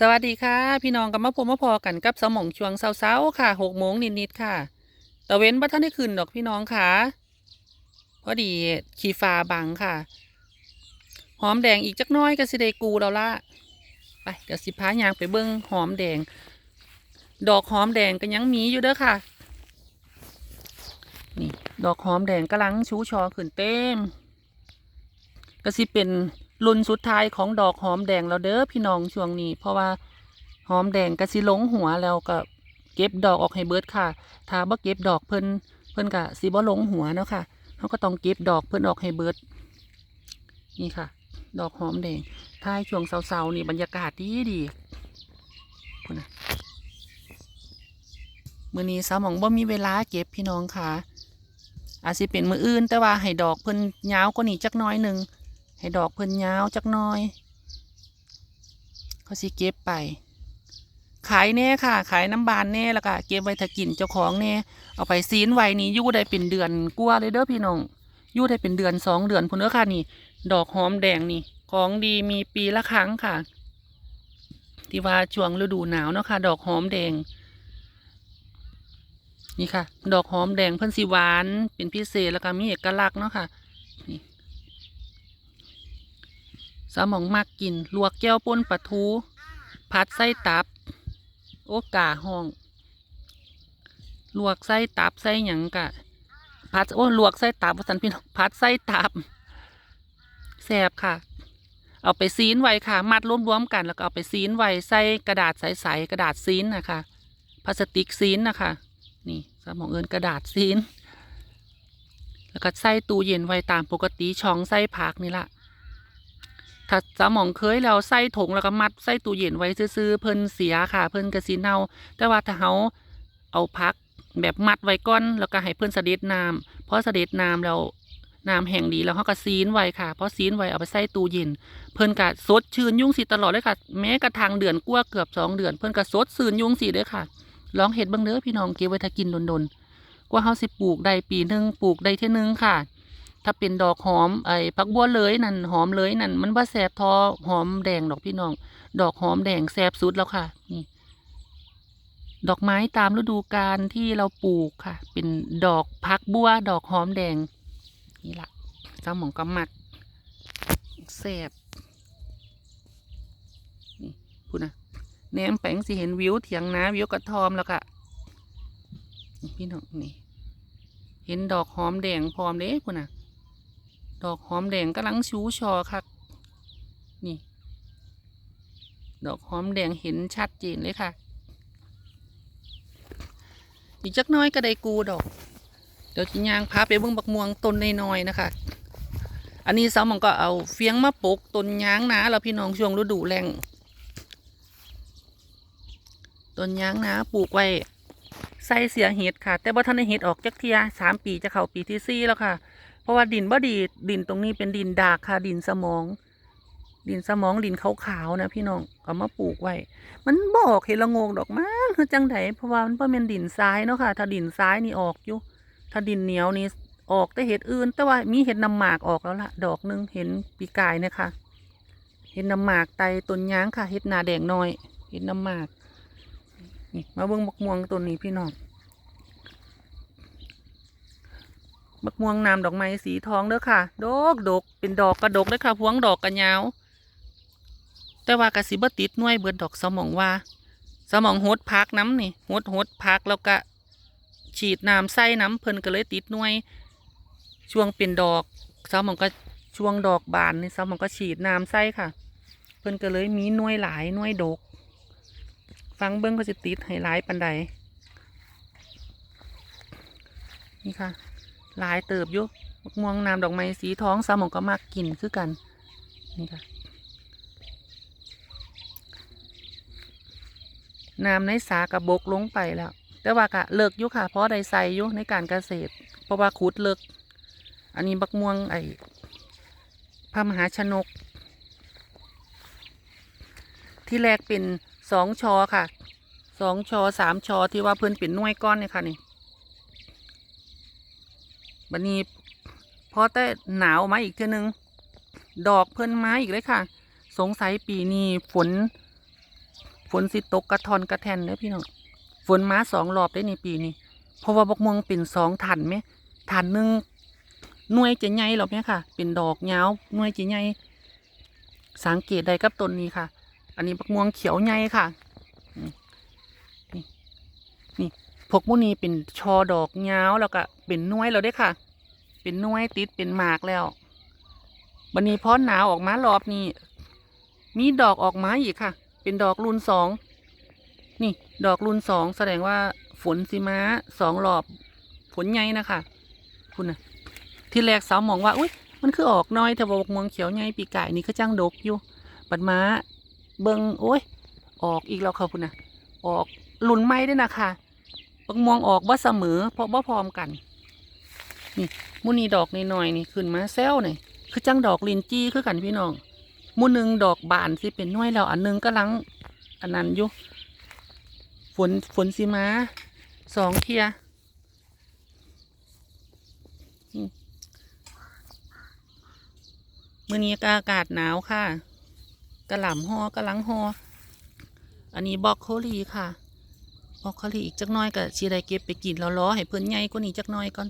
สวัสดีค่ะ พี่น้องกับมาพบมาพอกันกับสมองช่วงเช้าๆค่ะหกโมงนิดๆค่ะตะเว้นบัท่านได้ขึ้นดอกพี่น้องค่ะพอดีขีฟ้าบังค่ะ หอมแดงอีกจักน้อยก็สิได้กูแล้วละไปเดี๋ยวสิพายางไปเบิ้งหอมแดง ดอกหอมแดงก็ยังมีอยู่เด้อค่ะนี่ดอกหอมแดงกำลังชูชอขึ้นเต็มก็สิเป็น รุ่นสุดท้ายของดอกหอมแดงแล้วเด้อพี่น้องช่วงนี้ เพราะว่าหอมแดงก็สิหลงหัวแล้วก็เก็บดอกออกให้เบิดค่ะ ถ้าบ่เก็บดอกเพิ่นเพิ่นก็สิบ่หลงหัวเนาะค่ะเขาก็ต้องเก็บดอกเพิ่นออกให้เบิด นี่ค่ะ ดอกหอมแดงท้ายช่วงเช้าๆนี่บรรยากาศดีดีพุ่นะมือนี้สาวหมองบ่มีเวลาเก็บพี่น้องค่ะ อาจสิเป็นมืออื่นแต่ว่าให้ดอกเพิ่นยาวกว่านี้จักน้อยหนึ่ง ให้ดอกเพิ่นยาวจักหน้อย เขาสิเก็บไป ขายแน่ค่ะ ขายน้ำบานแน่แล้วก็เก็บไว้ถ้ากินเจ้าของแน่เอาไปซีนไว้นี่อยู่ได้เป็นเดือนกลัวเลยเด้อพี่น้องยู่ได้เป็นเดือนสองเดือนพุ่นเด้อค่ะนี่ ดอกหอมแดงนี่ ของดีมีปีละครั้งค่ะ ที่ว่าช่วงฤดูหนาวเนาะค่ะ ดอกหอมแดงนี่ค่ะ ดอกหอมแดงเพิ่นสีหวาน เป็นพิเศษแล้วก็มีเอกลักษณ์เนาะค่ะ นี่ สมองมักกิน ลวกแก้วป่นปลาทู ผัดไส้ตับ โอกาห้อง ลวกไส้ตับไส้หยังกะผัดโอ้ลวกไส้ตับว่าสันพี่น้องผัดไส้ตับแซ่บค่ะ เอาไปซีนไว้ค่ะ มัดรวมๆกัน แล้วก็เอาไปซีนไว้ใส่กระดาษใสๆกระดาษซีนนะคะพลาสติกซีนนะคะ นี่สมองเอินกระดาษซีน แล้วก็ใส่ตู้เย็นไว้ตามปกติช่องใส่ผักนี่ละ ถ้าสมองเคยแล้วใส่ถุงแล้วก็มัดใส่ตู้เย็นไว้ซื้อเพิ่นเสียค่ะ เพิ่นกระสีเน่า แต่ว่าถ้าเฮาเอาพักแบบมัดไว้ก้อนแล้วก็ให้เพิ่นเสด็จน้ำเพราะเสด็จน้ำแล้วน้ำแห้งดีแล้วเขาก็ซีนไว้ค่ะเพราะซีนไว้เอาไปใส่ตู้เย็น เพิ่นก็สดชื่นยุ่งสิตลอดเลยค่ะ แม้กระทั่งเดือนกว่าเกือบสองเดือน เพิ่นก็สดชื่นยุ่งสิเด้อค่ะ ลองเห็ดบิ่งเด้อพี่น้องเก็บไว้ถ้ากินดนๆกว่าเฮาสิปลูกได้ปีหนึ่งปลูกได้เท่ยหนึงค่ะ ถ้าเป็นดอกหอมไอ้ผักบัวเลยนั่นหอมเลยนั่นมันว่าแสบทอหอมแดงดอกพี่น้อง ดอกหอมแดงแสบสุดแล้วค่ะนี่ดอกไม้ตามฤดูกาลที่เราปลูกค่ะ เป็นดอกพักบัว ดอกหอมแดง นี่ละเจ้าหมองก็มักแสบนี่พูดนะแหนมแปงสิเห็นวิวเถียงนาวิวกระทอมแล้วค่ะพี่น้องนี่ เห็นดอกหอมแดงพร้อมเด้พุ่นน่ะ ดอกหอมแดงกำลังชูชอคักนี่ ดอกหอมแดงเห็นชัดเจนเลยค่ะ อีกจักน้อยก็ได้กูดอก เดี๋ยวจิยางพาไปเบิ่งบักม่วงต้นน้อยๆนะคะ อันนี้สาวหมองก็เอาเฟียงมาปกต้นยางนาแล้วพี่น้องช่วงฤดูแรงต้นยางนาปลูกไว้ใส่เสียเห็ดค่ะ แต่ว่าท่านได้เห็ดออกจักเทียสามปีจะเข้าปีที่สี่แล้วค่ะ เพราะว่าดินบ่ดีดินตรงนี้เป็นดินดากค่ะดินสมอง ดินสมองดินขาวๆนะพี่น้องเอามาปลูกไว้ มันบอกเห็ดละโงกดอกมั้งคือจังไดเพราะว่ามันเป็นดินทรายเนาะค่ะ ถ้าดินทรายนี่ออกอยู่ ถ้าดินเหนียวนี่ออกแต่เห็ดอื่น แต่ว่ามีเห็ดน้ำหมากออกแล้วล่ะ ดอกหนึงเห็นปีกายนี่ยค่ะเห็ดน้ำหมากไตต้นยางค่ะเห็ดนาแดงน้อยเห็ดน้ำหมากนี่มาเบิ่งบักม่วงต้นนี้พี่น้อง บักม่วงน้ำดอกไม้สีทองเด้อค่ะ ดอกดกเป็นดอกกระดกเด้อค่ะ พวงดอกกระยาว แต่ว่ากระสิบติดน่วยเบิดดอกสมองว่า สมองหดพักน้ำนี่หดหดพักแล้วก็ฉีดน้ำใส่น้ำเพิ่นก็เลยติดน่วย ช่วงเป็นดอกสมองก็ช่วงดอกบานนี่สมองก็ฉีดน้ำใส่ค่ะ เพิ่นก็เลยมีน่วยหลายน่วยดก ฟังเบิ้งก็จะติดให้หลายปันใดนี่ค่ะ หลายเติบอยู่มะม่วงน้ำดอกไม้สีทองสามองก็มักกินคือกัน นี่ค่ะ น้ำในสากระบกลงไปแล้ว แต่ว่ากะเลิกยู่ค่ะ เพราะได้ใส่ยู่ในการเกษตร เพราะว่าขุดเลิก อันนี้บักม่วงไอ้พระมหาชนก ที่แรกเป็นสองชอค่ะสองชอสามชอที่ว่าเพิ่นเป็นน่วยก้อนเนี่ยค่ะนี่ บันนี้พอแต่หนาวมาอีกเทีนึง ดอกเพิ่นมาอีกเลยค่ะ สงสัยปีนี้ฝน ฝนสิตกกระทอนกระแทนเด้อพี่น้องฝนมาสองรอบได้ในปีนี้เพราะว่าบกม่วงเป็นสองถันไหมถันหนึ่งหน่วยจะใหญ่หรอกเนี่ยค่ะ เป็นดอกยาวหน่วยจะใหญ่สังเกตได้กับต้นนี้ค่ะ อันนี้บักม่วงเขียวใหญ่ค่ะนี่นี่พวกมุนีเป็นชอดอกยาวแล้วก็เป็นน่วยแล้วเด้ค่ะ เป็นน่วยติดเป็นหมากแล้ววันนี้พอหนาวออกมารอบนี้มีดอกออกมาอีกค่ะ เป็นดอกรุ่นสองนี่ดอกรุ่นสองแสดงว่าฝนสิมาสองรอบ ฝนใหญ่นะคะคุณนะที่แรกสาวมองว่าอุ้ยมันคือออกน้อยแต่ว่าบกม่วงเขียวใหญ่ปีกายนี่ก็จ้างดกอยู่ปัดมาเบิงโอ้ยออกอีกแล้วค่ะคุณนะออกรุนไม้ด้วยนะคะบักม่วงออกว่าเสมอเพราะว่าพร้อมกัน นี่มุนีดอกน้อยนี่ขึ้นมาแซวหน่อยคือจังดอกลินจี้คือกันพี่น้องมูนึงดอกบานสิเป็นน้อยแล้วอันนึงก็ลังอันนั้นอยู่ฝนฝนสิมาสองเทียมื่อนี้ก็อากาศหนาวค่ะกระหล่ำฮอกระลังฮออันนี้บล็อกโคลีค่ะบล็อกโคลีอีกจักน้อยก็ชีได้เก็บไปกินแล้วล้อให้เพิ่นใหญ่กว่านี้จักน้อยก่อน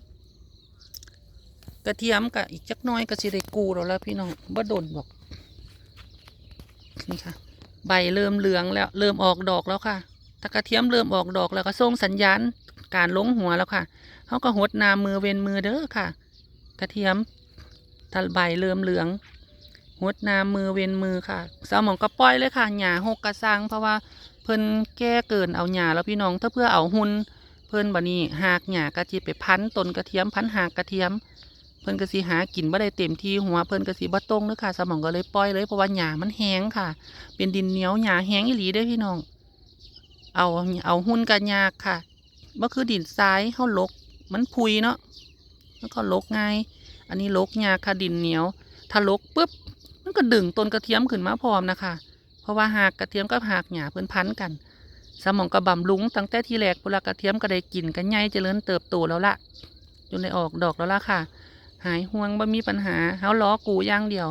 กระเทียมกับอีกจักน้อยก็ชีได้กูแล้วล่ะพี่น้องบ่โดนบอกนี่ค่ะ ใบเริ่มเหลืองแล้ว เริ่มออกดอกแล้วค่ะถ้ากระเทียมเริ่มออกดอกแล้วก็ส่งสัญญาณการลงหัวแล้วค่ะเขาก็หดน้ำมือเวนมือเด้อค่ะ กระเทียมถ้าใบเริ่มเหลืองหดน้ำมือเวนมือค่ะสมองก็ปล่อยเลยค่ะหญ้าหกกระซังเพราะว่าเพิ่นแก้เกินเอาหญ้าแล้วพี่น้องถ้าเพื่อเอาหุ่นเพิ่นบัดนี้หากหญ้ากระจิไปพันต้นกระเทียมพันหากกระเทียม เพิ่นก็สิหากินบ่ได้เต็มที่หัวเพิ่นก็สิบ่ตรงเด้อค่ะ สมองก็เลยปล่อยเลยเพราะว่าหญ้ามันแห้งค่ะ เป็นดินเหนียวหญ้าแห้งอีหลีเด้อพี่น้อง เอาเอาหุ่นกันยากค่ะบ่คือดินทรายเฮาลก มันพุยเนาะมันก็ลกง่ายอันนี้ลกยากค่ะดินเหนียว ถ้าลกปุ๊บมันก็ดึงต้นกระเทียมขึ้นมาพร้อมนะคะ เพราะว่าหากกระเทียมกับหากหญ้าเพิ่นพันกัน สมองก็บำรุงตั้งแต่ที่แรกปุระกระเทียมก็ได้กินกันใหญ่เจริญเติบโตแล้วล่ะจนได้ออกดอกแล้วล่ะค่ะ หายห่วงบ่มีปัญหาเฮาล้อกูอย่างเดียว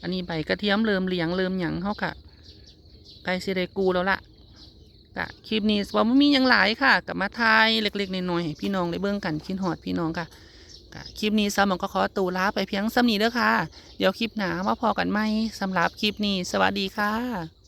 อันนี้ใบกระเทียมเริ่มเหลียงเริ่มหยังเฮากะใกลสิได้กูแล้วล่ะกะคลิปนี้ว่าบ่มียังหลายค่ะกับมาทายเล็กๆน้อยๆให้พี่น้องได้เบิ่งกันคิดฮอดพี่น้องค่ะกะคลิปนี้ซามองก็ขอตูลาไปเพียงสำนี้เด้อค่ะ เดี๋ยวคลิปหน้ามาพอกันใหม่สำหรับคลิปนี้ สวัสดีค่ะ